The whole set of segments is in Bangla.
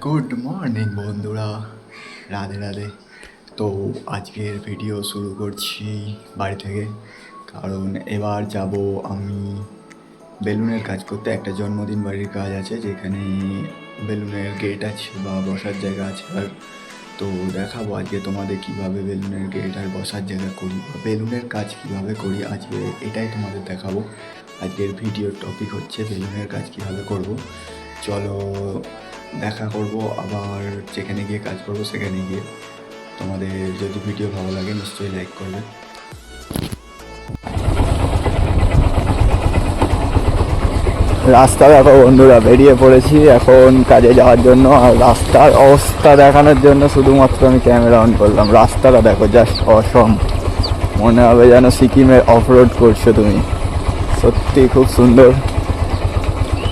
গুড মর্নিং বন্ধুরা। রাধে রাধে। তো আজকের ভিডিও শুরু করছি বাড়ি থেকে। কারণ এবার যাব আমি বেলুনের কাজ করতে। একটা জন্মদিন বাড়ির কাজ আছে, যেখানে বেলুনের গেট আছে বা বসার জায়গা আছে। আর তো দেখাবো আজকে তোমাদের কীভাবে বেলুনের গেট আর বসার জায়গা করি বেলুনের কাজ কীভাবে করি আজকে এটাই তোমাদের দেখাবো। আজকের ভিডিওর টপিক হচ্ছে বেলুনের কাজ কীভাবে করব। চলো দেখা করব, আবার যেখানে গিয়ে কাজ করব, সেখানে গিয়ে তোমাদের যদি ভিডিও ভালো লাগে, নিশ্চয়ই লাইক করবে। রাস্তা দেখো বন্ধুরা বেরিয়ে পড়েছি, এখন কাজে যাওয়ার জন্য, আর রাস্তার অবস্থা দেখানোর জন্য শুধুমাত্র আমি ক্যামেরা অন করলাম। রাস্তাটা দেখো জাস্ট অসম মনে হবে যেন সিকিমের অফরোড করছ তুমি। সত্যি খুব সুন্দর।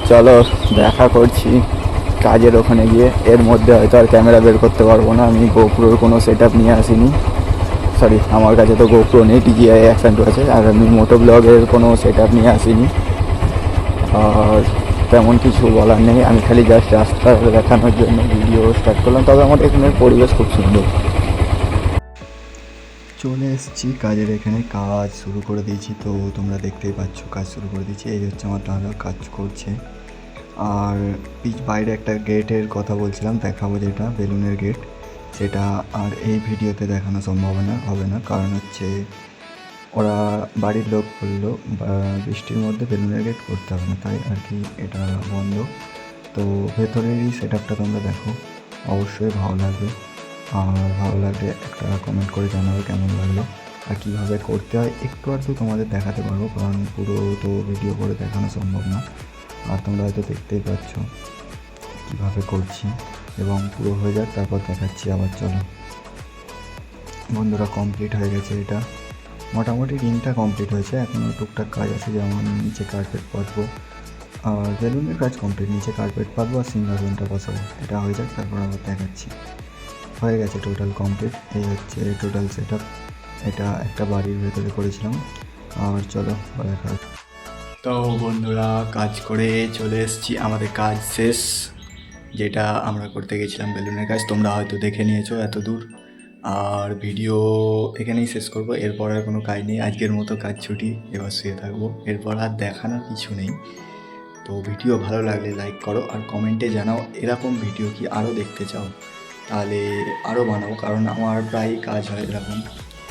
চলো, দেখা করছি। কাজের ওখানে গিয়ে, এর মধ্যে হয়তো আর ক্যামেরা বের করতে পারব না। আমি গোপ্রোর কোনো সেট আপ নিয়ে আসিনি। সরি আমার কাছে তো গোপ্রো নেই টিজিআই অ্যাকশন আছে। আর আমি মোটো ব্লগের কোনো সেট আপ নিয়ে আসিনি। আর তেমন কিছু বলার নেই। আমি খালি জাস্ট রাস্তা দেখানোর জন্য ভিডিও স্টার্ট করলাম। তবে আমার এখানের পরিবেশ খুব সুন্দর। চলে এসেছি কাজের এখানে। কাজ শুরু করে দিয়েছি। তো তোমরা দেখতেই পাচ্ছ, কাজ শুরু করে দিয়েছি। এই হচ্ছে আমার দাদা কাজ করছে। আর পিচ বাইরে একটা গেটের কথা বলছিলাম, দেখাবো যেটা, বেলুনের গেট। সেটা আর এই ভিডিওতে দেখানো সম্ভব না, হবে না। কারণ হচ্ছে ওরা বাড়ির লোক বলল বৃষ্টির মধ্যে বেলুনের গেট করতে হবে না, তাই আর কি এটা বন্ধ। তো ভেতরেরই সেট আপটা তোমরা দেখো, অবশ্যই ভালো লাগবে। আর ভালো লাগলে একটা কমেন্ট করে জানাবে কেমন লাগল, আর কীভাবে করতে হয়, একটু আধটু তোমাদের দেখাতে পারব, কারণ পুরো তো ভিডিও করে দেখানো সম্ভব না। আর তোমরা হয়তো দেখতেই পাচ্ছ কীভাবে করছি। এবং পুরো হয়ে যাক, তারপর দেখাচ্ছি আবার, চলো। বন্ধুরা কমপ্লিট হয়ে গেছে এটা। মোটামুটি রিংটা কমপ্লিট হয়েছে। এখনও টুকটাক কাজ আছে, যেমন নিচে কার্পেট পাতবো। আর বেলুনের কাজ কমপ্লিট নিচে কার্পেট পাতবো আর সিংহাসনটা বসাবো। এটা হয়ে যাক, তারপর আবার দেখাচ্ছি। হয়ে গেছে টোটাল কমপ্লিট এই হচ্ছে টোটাল সেট এটা একটা বাড়ির ভেতরে করেছিলাম। আর চলো দেখা। তো বন্ধুরা, কাজ করে চলে এসেছি। আমাদের কাজ শেষ, যেটা আমরা করতে গেছিলাম বেলুনের কাজ। তোমরা হয়তো দেখে নিয়েছো এত দূর। আর ভিডিও এখানেই শেষ করব। এরপর আর কোনো কাজ নেই। আজকের মতো কাজ ছুটি, এবার শুয়ে থাকব। এরপর আর দেখানোর কিছু নেই। তো ভিডিও ভালো লাগলে লাইক করো আর কমেন্টে জানাও, এরকম ভিডিও কি আরও দেখতে চাও? তাহলে আরও বানাবো কারণ আমার প্রায় কাজ হয় এরকম।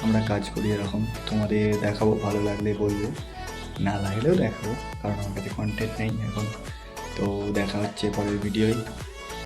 আমরা কাজ করি এরকম। তোমাদের দেখাবো, ভালো লাগলে বলবে। না লাগলেও দেখো কারণ আমার কাছে কন্টেন্ট নেই এখন। তো দেখা হচ্ছে পরের ভিডিওয়